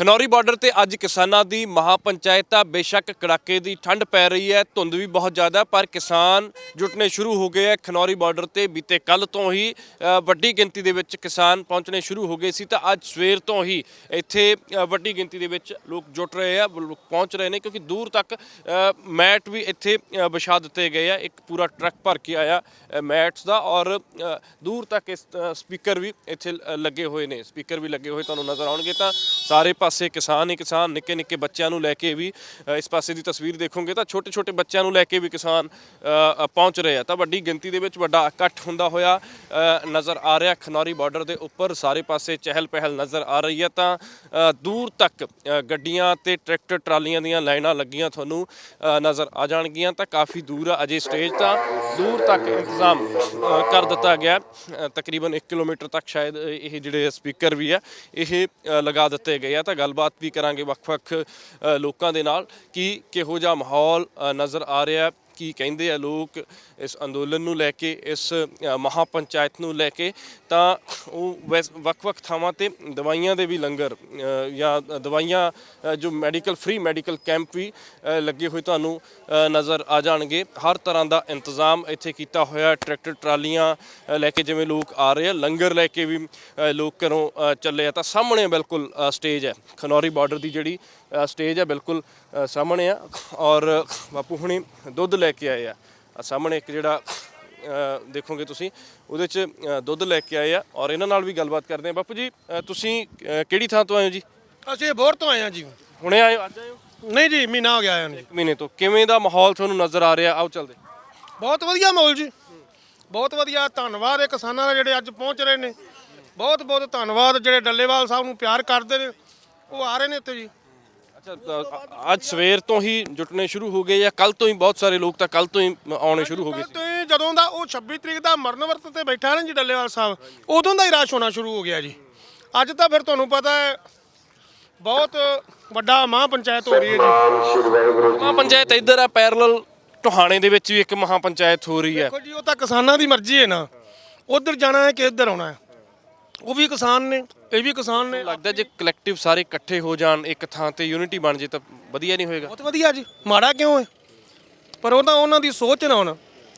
Khanauri border ਤੇ ਅੱਜ ਕਿਸਾਨਾਂ ਦੀ ਮਹਾਪੰਚਾਇਤ ਆ। ਬੇਸ਼ੱਕ ਕੜਾਕੇ ਦੀ ਠੰਡ ਪੈ ਰਹੀ ਹੈ, ਧੁੰਦ ਵੀ ਬਹੁਤ ਜ਼ਿਆਦਾ, ਪਰ ਕਿਸਾਨ ਜੁਟਨੇ ਸ਼ੁਰੂ ਹੋ ਗਏ ਹੈ ਖਨੌਰੀ ਬਾਰਡਰ ਤੇ ਬੀਤੇ ਕੱਲ ਤੋਂ ਹੀ ਵੱਡੀ ਗਿਣਤੀ ਦੇ ਵਿੱਚ ਕਿਸਾਨ ਪਹੁੰਚਣੇ ਸ਼ੁਰੂ ਹੋ ਗਏ ਸੀ। ਤਾਂ ਅੱਜ ਸਵੇਰ ਤੋਂ ਹੀ ਇੱਥੇ ਵੱਡੀ ਗਿਣਤੀ ਦੇ ਵਿੱਚ ਲੋਕ ਜੁਟ ਰਹੇ ਆ ਪਹੁੰਚ ਰਹੇ ਨੇ, ਕਿਉਂਕਿ ਦੂਰ ਤੱਕ ਮੈਟ ਵੀ ਇੱਥੇ ਵਿਛਾ ਦਿੱਤੇ ਗਏ ਆ। ਇੱਕ ਪੂਰਾ ਟਰੱਕ ਭਰ ਕੇ ਆਇਆ ਮੈਟਸ ਦਾ ਔਰ ਦੂਰ ਤੱਕ ਇਸ ਸਪੀਕਰ ਵੀ ਇੱਥੇ ਲੱਗੇ ਹੋਏ ਨੇ। ਸਪੀਕਰ ਵੀ ਲੱਗੇ ਹੋਏ ਤੁਹਾਨੂੰ ਨਜ਼ਰ ਆਉਣਗੇ ਤਾਂ ਸਾਰੇ ਪਾਸੇ ਕਿਸਾਨ ਹੀ ਕਿਸਾਨ ਨਿੱਕੇ ਨਿੱਕੇ ਬੱਚਿਆਂ ਨੂੰ ਲੈ ਕੇ ਵੀ ਅ, ਇਸ ਪਾਸੇ ਦੀ ਤਸਵੀਰ ਦੇਖੋਗੇ ਤਾਂ ਛੋਟੇ ਛੋਟੇ ਬੱਚਿਆਂ ਨੂੰ ਲੈ ਕੇ ਵੀ ਕਿਸਾਨ ਅ, ਅ, ਪਹੁੰਚ ਰਹੇ ਆ। ਤਾਂ ਵੱਡੀ ਗਿਣਤੀ ਦੇ ਵਿੱਚ ਵੱਡਾ ਇਕੱਠ ਹੁੰਦਾ ਹੋਇਆ ਅ, ਨਜ਼ਰ ਆ ਰਿਹਾ। ਖਨੌਰੀ ਬਾਰਡਰ ਦੇ ਉੱਪਰ ਸਾਰੇ ਪਾਸੇ ਚਹਿਲ ਪਹਿਲ ਨਜ਼ਰ ਆ ਰਹੀ ਹੈ ਤਾਂ ਅ, ਦੂਰ ਤੱਕ ਅ, ਗੱਡੀਆਂ ਤੇ ਟਰੈਕਟਰ ਟਰਾਲੀਆਂ ਦੀਆਂ ਲਾਈਨਾਂ ਲੱਗੀਆਂ ਤੁਹਾਨੂੰ ਅ, ਨਜ਼ਰ ਆ ਜਾਣਗੀਆਂ ਤਾਂ ਕਾਫੀ ਦੂਰ ਆ ਅਜੇ ਸਟੇਜ ਤਾਂ ਦੂਰ ਤੱਕ ਇੰਤਜ਼ਾਮ ਅ, ਕਰ ਦਿੱਤਾ ਗਿਆ। ਅ, ਤਕਰੀਬਨ 1 ਕਿਲੋਮੀਟਰ ਤੱਕ ਸ਼ਾਇਦ ਇਹ ਜਿਹੜੇ ਸਪੀਕਰ ਵੀ ਆ ਇਹ ਅ, ਲਗਾ ਦਿੱਤੇ ਗਏ ਆ। ਤਾਂ ਗੱਲਬਾਤ ਵੀ ਕਰਾਂਗੇ ਵੱਖ-ਵੱਖ ਲੋਕਾਂ ਦੇ ਨਾਲ, ਕਿ ਕਿਹੋ ਜਿਹਾ ਮਾਹੌਲ ਨਜ਼ਰ ਆ ਰਿਹਾ ਕੀ ਕਹਿੰਦੇ ਆ ਲੋਕ ਇਸ ਅੰਦੋਲਨ ਨੂੰ ਲੈ ਕੇ ਇਸ ਅ, ਮਹਾਪੰਚਾਇਤ ਨੂੰ ਲੈ ਕੇ ਤਾਂ ਉਹ ਵੈਸ- ਵੱਖ-ਵੱਖ ਥਾਵਾਂ ਤੇ ਦਵਾਈਆਂ ਦੇ ਵੀ ਲੰਗਰ ਜਾਂ ਦਵਾਈਆਂ ਜੋ ਮੈਡੀਕਲ ਫ੍ਰੀ ਮੈਡੀਕਲ ਕੈਂਪ ਵੀ ਲੱਗੇ ਹੋਏ ਤੁਹਾਨੂੰ ਨਜ਼ਰ ਆ ਜਾਣਗੇ। ਹਰ ਤਰ੍ਹਾਂ ਦਾ ਇੰਤਜ਼ਾਮ ਇੱਥੇ ਕੀਤਾ ਹੋਇਆ ਟਰੈਕਟਰ ਟਰਾਲੀਆਂ ਲੈ ਕੇ ਜਿਵੇਂ ਲੋਕ ਆ ਰਹੇ ਆ ਲੰਗਰ ਲੈ ਕੇ ਵੀ ਲੋਕ ਘਰੋਂ ਚੱਲੇ ਆ। ਤਾਂ ਸਾਹਮਣੇ ਬਿਲਕੁਲ ਸਟੇਜ ਹੈ। ਖਨੌਰੀ ਬਾਰਡਰ ਦੀ ਜਿਹੜੀ ਸਟੇਜ ਹੈ ਬਿਲਕੁਲ ਸਾਹਮਣੇ ਆ। ਔਰ ਬਾਪੂ ਹੁਣੇ ਦੁੱਧ ਲੈ ਕੇ ਆਏ ਆ। ਆਹ ਸਾਹਮਣੇ ਇੱਕ ਜਿਹੜਾ ਦੇਖੋਗੇ ਤੁਸੀਂ ਉਹਦੇ ਚ ਦੁੱਧ ਲੈ ਕੇ ਆਏ ਆ ਔਰ ਇਹਨਾਂ ਨਾਲ ਵੀ ਗੱਲਬਾਤ ਕਰਦੇ ਆ। ਬਾਪੂ ਜੀ ਤੁਸੀਂ ਕਿਹੜੀ ਥਾਂ ਤੋਂ ਆਏ ਹੋ ਜੀ? ਅਸੀਂ ਬੋਰ ਤੋਂ ਆਏ ਆ ਜੀ। ਹੁਣੇ ਆਏ ਹੋ? ਅੱਜ ਆਏ ਹੋ? ਨਹੀਂ ਜੀ ਮਹੀਨਾ ਹੋ ਗਿਆ ਆਇਆ ਨੂੰ ਜੀ। ਇੱਕ ਮਹੀਨੇ ਤੋਂ। ਕਿਵੇਂ ਦਾ ਮਾਹੌਲ ਤੁਹਾਨੂੰ ਨਜ਼ਰ ਆ ਰਿਹਾ? ਆਓ ਚੱਲਦੇ। ਬਹੁਤ ਵਧੀਆ ਮਾਹੌਲ ਜੀ। ਬਹੁਤ ਵਧੀਆ ਧੰਨਵਾਦ ਇਹ ਕਿਸਾਨਾਂ ਦਾ ਜਿਹੜੇ ਅੱਜ ਪਹੁੰਚ ਰਹੇ ਨੇ। ਬਹੁਤ ਬਹੁਤ ਧੰਨਵਾਦ ਜਿਹੜੇ ਡੱਲੇਵਾਲ ਸਾਹਿਬ ਨੂੰ ਪਿਆਰ ਕਰਦੇ ਨੇ। ਉਹ ਆ ਰਹੇ ਨੇ ਇੱਥੇ ਜੀ। ਅੱਛਾ ਅੱਜ ਸਵੇਰ ਤੋਂ ਹੀ ਜੁਟਨੇ ਸ਼ੁਰੂ ਹੋ ਗਏ ਜਾਂ ਕੱਲ ਤੋਂ ਹੀ ਬਹੁਤ ਸਾਰੇ ਲੋਕ ਤਾਂ ਕੱਲ ਤੋਂ ਹੀ ਆਉਣੇ ਸ਼ੁਰੂ ਹੋ ਗਏ ਸੀ? ਤੇ ਜਦੋਂ ਦਾ ਉਹ 26 ਤਰੀਕ ਦਾ ਮਰਨ ਵਰਤ ਤੇ ਬੈਠਾ ਨਾ ਜੀ ਡੱਲੇਵਾਲ ਸਾਹਿਬ ਉਦੋਂ ਦਾ ਹੀ ਰਸ਼ ਹੋਣਾ ਸ਼ੁਰੂ ਹੋ ਗਿਆ ਜੀ। ਅੱਜ ਤਾਂ ਫਿਰ ਤੁਹਾਨੂੰ ਪਤਾ ਹੈ ਬਹੁਤ ਵੱਡਾ ਮਹਾਂ ਪੰਚਾਇਤ ਹੋ ਰਹੀ ਹੈ ਜੀ। ਮਹਾ ਪੰਚਾਇਤ ਇੱਧਰ ਆ ਪੈਰਲਲ ਟੋਹਾਣੇ ਦੇ ਵਿੱਚ ਵੀ ਇੱਕ ਮਹਾ ਪੰਚਾਇਤ ਹੋ ਰਹੀ ਹੈ। ਦੇਖੋ ਜੀ ਉਹ ਤਾਂ ਕਿਸਾਨਾਂ ਦੀ ਮਰਜ਼ੀ ਹੈ ਨਾ। ਉਧਰ ਜਾਣਾ ਹੈ ਕਿ ਇੱਧਰ ਆਉਣਾ ਹੈ? ਉਹ ਵੀ ਕਿਸਾਨ ਨੇ ਇਹ ਵੀ ਕਿਸਾਨ ਨੇ। ਲੱਗਦਾ ਜੇ ਕਲੈਕਟਿਵ ਸਾਰੇ ਇਕੱਠੇ ਹੋ ਜਾਣ ਇੱਕ ਥਾਂ ਤੇ ਯੂਨਿਟੀ ਬਣ ਜੇ ਤਾਂ ਵਧੀਆ ਨਹੀਂ ਹੋਏਗਾ। ਬਹੁਤ ਵਧੀਆ ਜੀ ਮਾੜਾ ਕਿਉਂ ਹੈ? ਪਰ ਉਹ ਤਾਂ ਉਹਨਾਂ ਦੀ ਸੋਚ ਨਾ ਹੁਣ।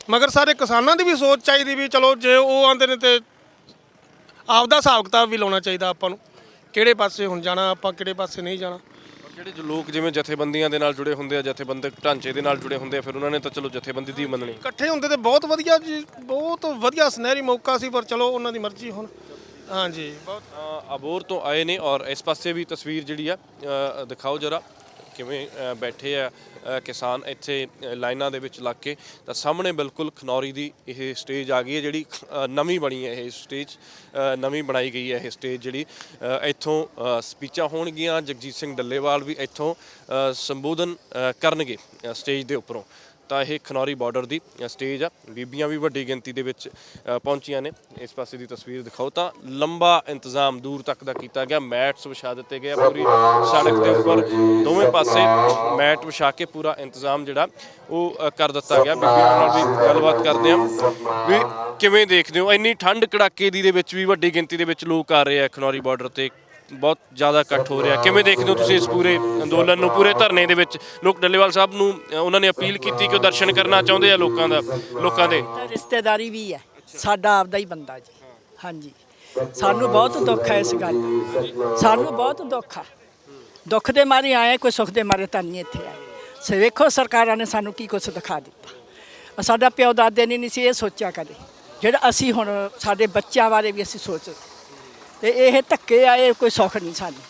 ਮਗਰ ਸਾਰੇ ਕਿਸਾਨਾਂ ਦੀ ਵੀ ਸੋਚ ਚਾਹੀਦੀ ਵੀ ਚਲੋ ਜੇ ਉਹ ਆਂਦੇ ਨੇ ਤੇ ਆਪਦਾ ਹਿਸਾਬ ਕਿਤਾਬ ਵੀ ਲਾਉਣਾ ਚਾਹੀਦਾ ਆਪਾਂ ਨੂੰ। ਕਿਹੜੇ ਪਾਸੇ ਹੁਣ ਜਾਣਾ ਆਪਾਂ ਕਿਹੜੇ ਪਾਸੇ ਨਹੀਂ ਜਾਣਾ। ਜਿਹੜੇ ਜੋ ਲੋਕ ਜਿਵੇਂ ਜਥੇਬੰਦੀਆਂ ਦੇ ਨਾਲ ਜੁੜੇ ਹੁੰਦੇ ਆ ਜਥੇਬੰਦਕ ਢਾਂਚੇ ਦੇ ਨਾਲ ਜੁੜੇ ਹੁੰਦੇ ਆ ਫਿਰ ਉਹਨਾਂ ਨੇ ਤਾਂ ਚਲੋ ਜਥੇਬੰਦੀ ਦੀ ਮੰਨਣੀ। ਇਕੱਠੇ ਹੁੰਦੇ ਤੇ ਬਹੁਤ ਵਧੀਆ ਜੀ ਬਹੁਤ ਵਧੀਆ ਸੁਨਹਿਰੀ ਮੌਕਾ ਸੀ ਪਰ ਚਲੋ ਉਹਨਾਂ ਦੀ ਮਰਜ਼ੀ ਹੁਣ। ਹਾਂਜੀ ਬਹੁਤ ਅ, ਅਬੋਰ ਤੋਂ ਆਏ ਨੇ ਔਰ ਇਸ ਪਾਸੇ ਵੀ ਤਸਵੀਰ ਜਿਹੜੀ ਆ ਅ, ਦਿਖਾਓ ਜਰਾ ਕਿਵੇਂ ਅ, ਬੈਠੇ ਆ ਅ, ਕਿਸਾਨ ਇੱਥੇ ਅ, ਲਾਈਨਾਂ ਦੇ ਵਿੱਚ ਲੱਗ ਕੇ। ਤਾਂ ਸਾਹਮਣੇ ਬਿਲਕੁਲ ਖਨੌਰੀ ਦੀ ਇਹ ਸਟੇਜ ਆ ਗਈ ਹੈ ਜਿਹੜੀ ਅ, ਨਵੀਂ ਬਣੀ ਹੈ ਇਹ ਸਟੇਜ ਅ, ਨਵੀਂ ਬਣਾਈ ਗਈ ਹੈ ਇਹ ਸਟੇਜ ਜਿਹੜੀ ਅ, ਇੱਥੋਂ ਅ, ਸਪੀਚਾਂ ਹੋਣਗੀਆਂ ਜਗਜੀਤ ਸਿੰਘ ਡੱਲੇਵਾਲ ਵੀ ਇੱਥੋਂ ਅ, ਸੰਬੋਧਨ ਅ, ਕਰਨਗੇ ਅ, ਸਟੇਜ ਦੇ ਉੱਪਰੋਂ। ਤਾਂ ਇਹ ਖਨੌਰੀ ਬਾਰਡਰ ਦੀ ਅ, ਸਟੇਜ ਆ। ਬੀਬੀਆਂ ਵੀ ਵੱਡੀ ਗਿਣਤੀ ਦੇ ਵਿੱਚ ਪਹੁੰਚੀਆਂ ਨੇ। ਇਸ ਪਾਸੇ ਦੀ ਤਸਵੀਰ ਦਿਖਾਓ ਤਾਂ ਲੰਬਾ ਇੰਤਜ਼ਾਮ ਦੂਰ ਤੱਕ ਦਾ ਕੀਤਾ ਗਿਆ। ਮੈਟਸ ਵਿਛਾ ਦਿੱਤੇ ਗਏ ਪੂਰੀ ਸੜਕ ਦੇ ਉੱਪਰ। ਦੋਵੇਂ ਪਾਸੇ ਮੈਟ ਵਿਛਾ ਕੇ ਪੂਰਾ ਇੰਤਜ਼ਾਮ ਜਿਹੜਾ ਉਹ ਕਰ ਦਿੱਤਾ ਗਿਆ। ਬੀਬੀਆਂ ਨਾਲ ਵੀ ਗੱਲਬਾਤ ਕਰਦੇ ਆ ਵੀ ਕਿਵੇਂ ਦੇਖਦੇ ਹੋ? ਇੰਨੀ ਠੰਡ ਕੜਾਕੇ ਦੀ ਦੇ ਵਿੱਚ ਵੀ ਵੱਡੀ ਗਿਣਤੀ ਦੇ ਵਿੱਚ ਲੋਕ ਆ ਰਹੇ ਆ ਖਨੌਰੀ ਬਾਰਡਰ ਤੇ। ਬਹੁਤ ਜ਼ਿਆਦਾ ਇਕੱਠ ਹੋ ਰਿਹਾ। ਕਿਵੇਂ ਦੇਖਦੇ ਹੋ ਤੁਸੀਂ ਇਸ ਪੂਰੇ ਅੰਦੋਲਨ ਨੂੰ, ਪੂਰੇ ਧਰਨੇ ਦੇ ਵਿੱਚ? ਲੋਕ ਡੱਲੇਵਾਲ ਸਾਹਿਬ ਨੂੰ ਉਹਨਾਂ ਨੇ ਅਪੀਲ ਕੀਤੀ ਕਿ ਉਹ ਦਰਸ਼ਨ ਕਰਨਾ ਚਾਹੁੰਦੇ ਆ ਲੋਕਾਂ ਦਾ, ਲੋਕਾਂ ਦੇ? ਰਿਸ਼ਤੇਦਾਰੀ ਵੀ ਹੈ। ਸਾਡਾ ਆਪਦਾ ਹੀ ਬੰਦਾ ਜੀ। ਹਾਂਜੀ। ਸਾਨੂੰ ਬਹੁਤ ਦੁੱਖ ਹੈ ਇਸ ਗੱਲ ਸਾਨੂੰ ਬਹੁਤ ਦੁੱਖ ਆ। ਦੁੱਖ ਦੇ ਮਾਰੇ ਆਏ, ਕੋਈ ਸੁੱਖ ਦੇ ਮਾਰੇ ਤਾਂ ਨਹੀਂ ਇੱਥੇ ਆਏ। ਸੇ, ਵੇਖੋ ਸਰਕਾਰਾਂ ਨੇ ਸਾਨੂੰ ਕੀ ਕੁਛ ਦਿਖਾ ਦਿੱਤਾ। ਸਾਡਾ ਪਿਓ ਦਾਦੇ ਨੇ ਨਹੀਂ ਸੀ ਇਹ ਸੋਚਿਆ ਕਦੇ। ਜਿਹੜਾ ਅਸੀਂ ਹੁਣ ਸਾਡੇ ਬੱਚਿਆਂ ਬਾਰੇ ਵੀ ਅਸੀਂ ਸੋਚਦੇ ਤੇ ਇਹ ਧੱਕੇ ਆ ਇਹ ਕੋਈ ਸੁੱਖ ਨਹੀਂ ਸਾਨੂੰ।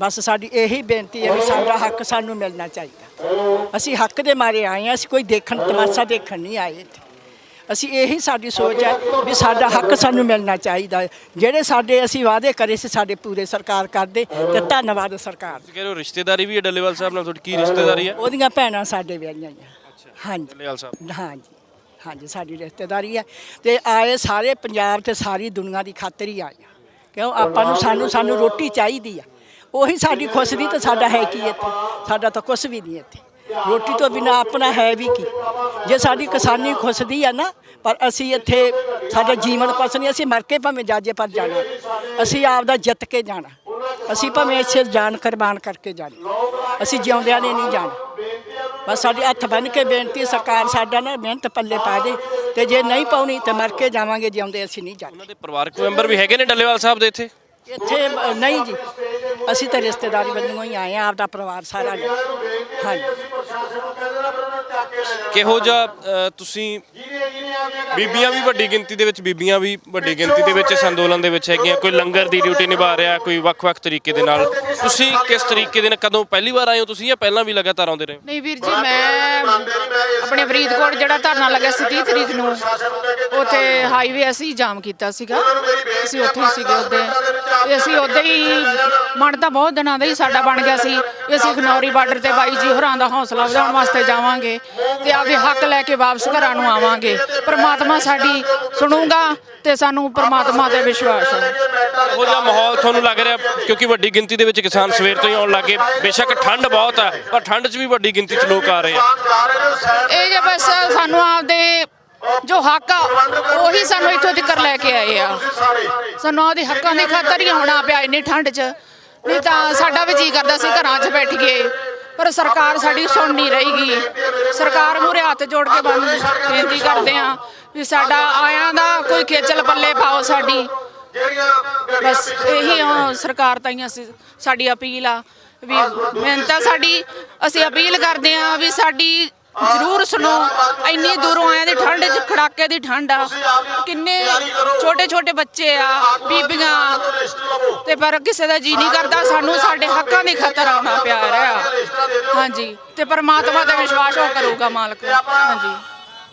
ਬਸ ਸਾਡੀ ਇਹੀ ਬੇਨਤੀ ਹੈ ਵੀ ਸਾਡਾ ਹੱਕ ਸਾਨੂੰ ਮਿਲਣਾ ਚਾਹੀਦਾ। ਅਸੀਂ ਹੱਕ ਦੇ ਮਾਰੇ ਆਏ ਹਾਂ ਅਸੀਂ ਕੋਈ ਦੇਖਣ ਤਮਾਸ਼ਾ ਦੇਖਣ ਨਹੀਂ ਆਏ ਇੱਥੇ। ਅਸੀਂ ਇਹੀ ਸਾਡੀ ਸੋਚ ਹੈ ਵੀ ਸਾਡਾ ਹੱਕ ਸਾਨੂੰ ਮਿਲਣਾ ਚਾਹੀਦਾ। ਜਿਹੜੇ ਸਾਡੇ ਅਸੀਂ ਵਾਅਦੇ ਕਰੇ ਸੀ ਸਾਡੇ ਪੂਰੇ ਸਰਕਾਰ ਕਰਦੇ ਤੇ ਧੰਨਵਾਦ ਸਰਕਾਰ। ਤੁਸੀਂ ਕਹਿੰਦੇ ਹੋ ਰਿਸ਼ਤੇਦਾਰੀ ਵੀ ਹੈ ਡੱਲੇਵਾਲ ਸਾਹਿਬ ਨਾਲ ਤੁਹਾਡੀ ਕੀ ਰਿਸ਼ਤੇਦਾਰੀ ਹੈ? ਉਹਦੀਆਂ ਭੈਣਾਂ ਸਾਡੇ ਵਿਆਹੀਆਂ ਆ ਹਾਂਜੀ। ਡੱਲੇਵਾਲ ਸਾਹਿਬ। ਹਾਂਜੀ ਹਾਂਜੀ ਸਾਡੀ ਰਿਸ਼ਤੇਦਾਰੀ ਹੈ। ਤੇ ਆਏ ਸਾਰੇ ਪੰਜਾਬ ਤੇ ਸਾਰੀ ਦੁਨੀਆ ਦੀ ਖਾਤਰ ਹੀ ਆਏ ਆ ਕਿਉਂ? ਆਪਾਂ ਨੂੰ ਸਾਨੂੰ ਸਾਨੂੰ ਰੋਟੀ ਚਾਹੀਦੀ ਆ। ਉਹੀ ਸਾਡੀ ਖੁਸ਼ ਦੀ ਤਾਂ ਸਾਡਾ ਹੈ ਕੀ ਇੱਥੇ? ਸਾਡਾ ਤਾਂ ਕੁਝ ਵੀ ਨਹੀਂ ਇੱਥੇ। ਰੋਟੀ ਤੋਂ ਬਿਨਾ ਆਪਣਾ ਹੈ ਵੀ ਕੀ? ਜੇ ਸਾਡੀ ਕਿਸਾਨੀ ਖੁਸ਼ਦੀ ਆ ਨਾ, ਪਰ ਅਸੀਂ ਇੱਥੇ ਸਾਡਾ ਜੀਵਨ ਕੁਛ ਨਹੀਂ, ਅਸੀਂ ਮਰ ਕੇ ਭਾਵੇਂ ਜਾਜੇ ਪਰ ਜਾਣਾ। ਅਸੀਂ ਆਪ ਦਾ ਜਿੱਤ ਕੇ ਜਾਣਾ। ਅਸੀਂ ਭਾਵੇਂ ਇੱਥੇ ਜਾਨ ਕੁਰਬਾਨ ਕਰਕੇ ਜਾਣਾ। ਅਸੀਂ ਜਿਉਂਦਿਆਂ ਨੇ ਨਹੀਂ ਜਾਣਾ। ਬਸ ਸਾਡੇ ਹੱਥ ਬੰਨ ਕੇ ਬੇਨਤੀ ਸਰਕਾਰ ਸਾਡਾ ਨਾ ਮਿਹਨਤ ਪੱਲੇ ਪਾ ਦੇ ਤੇ ਜੇ ਨਹੀਂ ਪਾਉਣੀ ਤੇ ਮਰ ਕੇ ਜਾਵਾਂਗੇ ਜਿਉਂਦੇ ਅਸੀਂ ਨਹੀਂ ਜਾਣਾ। ਉਹਨਾਂ ਦੇ ਪਰਿਵਾਰਕ ਮੈਂਬਰ ਵੀ ਹੈਗੇ ਨੇ ਡੱਲੇਵਾਲ ਸਾਹਿਬ ਦੇ ਇੱਥੇ? ਇੱਥੇ ਅ, ਨਹੀਂ ਜੀ। ਅਸੀਂ ਤਾਂ ਰਿਸ਼ਤੇਦਾਰੀ ਵੱਲੋਂ ਹੀ ਆਏ ਆ ਆਪਦਾ ਪਰਿਵਾਰ ਸਾਰਾ ਲੈ। ਹਾਂਜੀ। ਕਿਹੋ ਜਿਹਾ ਅ, ਤੁਸੀਂ ਬੀਬੀਆਂ ਵੀ ਵੱਡੀ ਗਿਣਤੀ ਦੇ ਵਿੱਚ ਬੀਬੀਆਂ ਵੀ ਵੱਡੀ ਗਿਣਤੀ ਦੇ ਵਿੱਚ ਇਸ ਅੰਦੋਲਨ ਦੇ ਵਿੱਚ ਹੈਗੀਆਂ ਕੋਈ ਲੰਗਰ ਦੀ ਡਿਊਟੀ ਨਿਭਾ ਰਿਹਾ ਕੋਈ ਵੱਖ-ਵੱਖ ਤਰੀਕੇ ਦੇ ਨਾਲ। ਤੁਸੀਂ ਕਿਸ ਤਰੀਕੇ ਦੇ ਨਾਲ ਕਦੋਂ ਪਹਿਲੀ ਵਾਰ ਆਏ ਹੋ ਤੁਸੀਂ ਜਾਂ ਪਹਿਲਾਂ ਵੀ ਲਗਾਤਾਰ ਆਉਂਦੇ ਰਹੇ? ਹੋ? ਨਹੀਂ ਵੀਰ ਜੀ ਮੈਂ ਆਪਣੇ ਫਰੀਦਕੋਟ ਜਿਹੜਾ ਧਰਨਾ ਲੱਗਿਆ ਸੀ 30 ਤਰੀਕ ਨੂੰ ਉੱਥੇ ਹਾਈਵੇ ਅਸੀਂ ਜਾਮ ਕੀਤਾ ਸੀਗਾ। ਅਸੀਂ ਉੱਥੇ ਹੀ ਸੀਗੇ ਉਹਦੇ। ਅਸੀਂ ਉਹਦੇ ਹੀ ਮਨ ਤਾਂ ਬਹੁਤ ਦਿਨਾਂ ਦਾ ਹੀ ਸਾਡਾ ਬਣ ਗਿਆ ਸੀ। ਵੀ ਅਸੀਂ ਖਨੌਰੀ ਬਾਰਡਰ ਤੇ ਬਾਈ ਜੀ ਹੋਰਾਂ ਦਾ ਹੌਸਲਾ ਵਧਾਉਣ ਵਾਸਤੇ ਜਾਵਾਂਗੇ ਤੇ ਆਪਦੇ ਹੱਕ ਲੈ ਕੇ ਵਾਪਸ ਘਰਾਂ ਨੂੰ ਆਵਾਂਗੇ। ਪ੍ਰਮਾਤਮਾ ਸਾਡੀ ਸੁਣੂਗਾ ਤੇ ਸਾਨੂੰ ਪ੍ਰਮਾਤਮਾ ਤੇ ਵਿਸ਼ਵਾਸ ਹੈ। ਇਹੋ ਜਿਹਾ ਮਾਹੌਲ ਤੁਹਾਨੂੰ ਲੱਗ ਰਿਹਾ ਕਿਉਂਕਿ ਵੱਡੀ ਗਿਣਤੀ ਦੇ ਵਿੱਚ ਕਿਸਾਨ ਸਵੇਰ ਤੋਂ ਹੀ ਆਉਣ ਲੱਗੇ। ਬੇਸ਼ੱਕ ਠੰਡ ਬਹੁਤ ਹੈ ਪਰ ਠੰਡ 'ਚ ਵੀ ਵੱਡੀ ਗਿਣਤੀ 'ਚ ਲੋਕ ਆ ਰਹੇ ਆ। ਇਹ ਜੇ ਬਸ ਸਾਨੂੰ ਆਪਦੇ ਜੋ ਹੱਕ ਆ ਉਹੀ ਸਾਨੂੰ ਇੱਥੋਂ ਤੱਕ ਲੈ ਕੇ ਆਏ ਆ। ਸਾਨੂੰ ਆਪਦੇ ਹੱਕਾਂ ਦੀ ਖਾਤਰ ਹੀ ਹੋਣਾ ਪਿਆ ਇੰਨੀ ਠੰਡ 'ਚ। ਨਹੀਂ ਤਾਂ ਸਾਡਾ ਵੀ ਜੀ ਕਰਦਾ ਸੀ ਘਰਾਂ 'ਚ ਬੈਠ ਗਏ ਪਰ ਸਰਕਾਰ ਸਾਡੀ ਸੁਣ ਨਹੀਂ ਰਹੀਗੀ ਸਰਕਾਰ ਮੂਹਰੇ ਹੱਥ ਜੋੜ ਕੇ ਬੇਨਤੀ ਕਰਦੇ ਆ ਵੀ ਸਾਡਾ ਆਇਆਂ ਦਾ ਕੋਈ ਖੇਚਲ ਪੱਲੇ ਪਾਓ ਸਾਡੀ। ਬਸ ਇਹੀ ਸਰਕਾਰ ਤਾਈਂ ਅਸੀਂ ਸਾਡੀ ਅਪੀਲ ਆ। ਵੀ ਮਿਹਨਤ ਸਾਡੀ, ਅਸੀਂ ਅਪੀਲ ਕਰਦੇ ਆ ਵੀ ਸਾਡੀ ਜ਼ਰੂਰ ਸੁਣੋ ਇੰਨੀ ਦੂਰੋਂ ਆਏ ਦੀ ਠੰਡ 'ਚ ਖੜਾਕੇ ਦੀ ਠੰਡ ਆ। ਕਿੰਨੇ ਛੋਟੇ ਛੋਟੇ ਬੱਚੇ ਆ ਬੀਬੀਆਂ। ਤੇ ਪਰ ਕਿਸੇ ਦਾ ਜੀ ਨਹੀਂ ਕਰਦਾ ਸਾਨੂੰ ਸਾਡੇ ਹੱਕਾਂ ਦੀ ਖਾਤਰ ਆਉਣਾ ਪਿਆ ਰਿਹਾ ਹਾਂਜੀ ਤੇ ਪਰਮਾਤਮਾ ਤੇ ਵਿਸ਼ਵਾਸ ਹੋ ਕਰੂਗਾ ਮਾਲਕ। ਹਾਂਜੀ।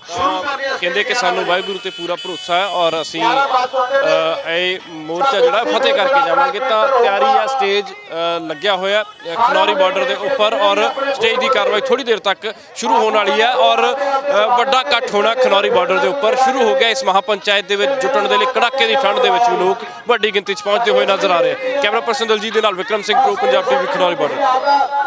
ਕਹਿੰਦੇ ਕਿ ਸਾਨੂੰ ਵਾਹਿਗੁਰੂ ਤੇ ਪੂਰਾ ਭਰੋਸਾ ਹੈ ਔਰ ਅਸੀਂ ਅ, ਇਹ ਮੋਰਚਾ ਜਿਹੜਾ ਫਤਿਹ ਕਰਕੇ ਜਾਵਾਂਗੇ ਤਾਂ ਤਿਆਰੀ ਆ ਸਟੇਜ ਅ, ਲੱਗਿਆ ਹੋਇਆ ਅ, ਖਨੌਰੀ ਬਾਰਡਰ ਦੇ ਉੱਪਰ ਔਰ ਸਟੇਜ ਦੀ ਕਾਰਵਾਈ ਥੋੜੀ ਦੇਰ ਤੱਕ ਸ਼ੁਰੂ ਹੋਣ ਵਾਲੀ ਹੈ ਔਰ ਅ, ਵੱਡਾ ਇਕੱਠ ਹੋਣਾ ਖਨੌਰੀ ਬਾਰਡਰ ਦੇ ਉੱਪਰ ਸ਼ੁਰੂ ਹੋ ਗਿਆ। ਇਸ ਮਹਾਪੰਚਾਇਤ ਦੇ ਵਿੱਚ ਜੁਟਣ ਦੇ ਲਈ ਕੜਾਕੇ ਦੀ ਠੰਡ ਦੇ ਵਿੱਚ ਵੀ ਲੋਕ ਵੱਡੀ ਗਿਣਤੀ 'ਚ ਪਹੁੰਚਦੇ ਹੋਏ ਨਜ਼ਰ ਆ ਰਹੇ। ਕੈਮਰਾ ਪਰਸਨ ਦਲਜੀਤ ਦੇ ਨਾਲ Vikram Singh pro Punjab TV Khanauri border.